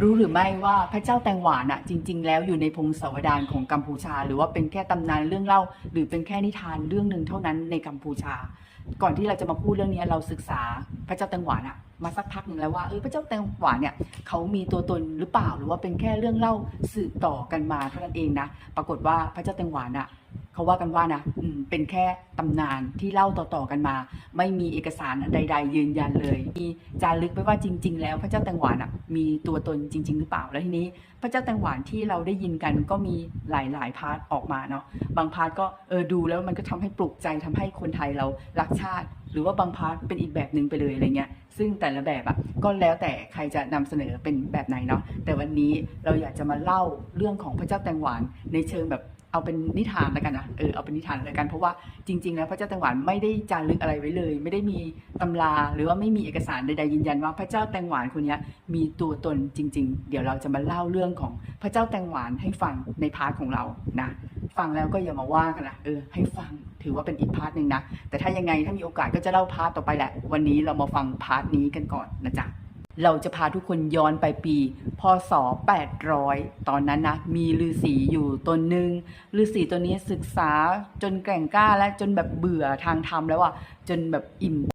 รู้หรือไม่ว่าพระเจ้าแตงหวานอะจริง ๆ แล้วอยู่ในพงศาวดารของกัมพูชา หรือว่าเป็นแค่ตำนานเรื่องเล่า หรือเป็นแค่นิทานเรื่องหนึ่งเท่านั้นในกัมพูชา ก่อนที่เราจะมาพูดเรื่องนี้เราศึกษาพระเจ้าแตงหวานอะ มาสักพักหนึ่งแล้วว่าเออพระเจ้าแตงหวานเนี่ยเขามีตัวตนหรือเปล่าหรือว่าเป็นแค่เรื่องเล่าสืบต่อกันมาเท่านั้นเองนะปรากฏว่าพระเจ้าแตงหวานอะเขาว่ากันว่านะอืเป็นแค่ตำนานที่เล่าต่อๆกันมา ไม่มีเอกสารใด ๆ ยืนยันเลย มีจารึกไว้ว่าจริง ๆ แล้วพระเจ้าแตงหวานอะมีตัวตนจริง ๆ หรือเปล่าแล้วทีนี้ พระเจ้าแตงหวานที่เราได้ยินกันก็มีหลายๆพาร์ทออกมาเนาะบางพาร์ทก็เออดูแล้วมันก็ทำให้ปลุกใจทำให้คนไทยเรารักชาติหรือว่าบางพาร์ทเป็นอีกแบบหนึ่งไปเลยอะไรเงี้ยซึ่งแต่ละแบบอะ่ะก็แล้วแต่ใครจะนำเสนอเป็นแบบไหนเนาะแต่วันนี้เราอยากจะมาเล่าเรื่องของพระเจ้าแตงหวานในเชิงแบบเอาเป็นนิทานแล้วกันนะเออเอาเป็นนิทานแล้วกันเพราะว่าจริง ๆ แล้วพระเจ้าแตงหวานไม่ได้จารึกอะไรไว้เลย ไม่ได้มีตำราหรือว่าไม่มีเอกสารใดๆยืนยันว่าพระเจ้าแตงหวานคนนี้มีตัวตนจริง ๆ เดี๋ยวเราจะมาเล่าเรื่องของพระเจ้าแตงหวานให้ฟังในพาร์ทของเรานะ ฟังแล้วก็อย่ามาว่ากันนะเออให้ฟังถือว่าเป็นอีกพาร์ทหนึ่งนะ แต่ถ้ายังไงถ้ามีโอกาสก็จะเล่าพาร์ทต่อไปแหละ วันนี้เรามาฟังพาร์ทนี้กันก่อนนะจ๊ะเราจะพาทุกคนย้อนไปปีพศ 800 ตอนนั้นนะมีฤาษีอยู่ตนหนึ่งฤาษีตัวนี้ศึกษาจนแกร่งกล้าและจนแบบเบื่อทางธรรมแล้วอะจนแบบอิ่ม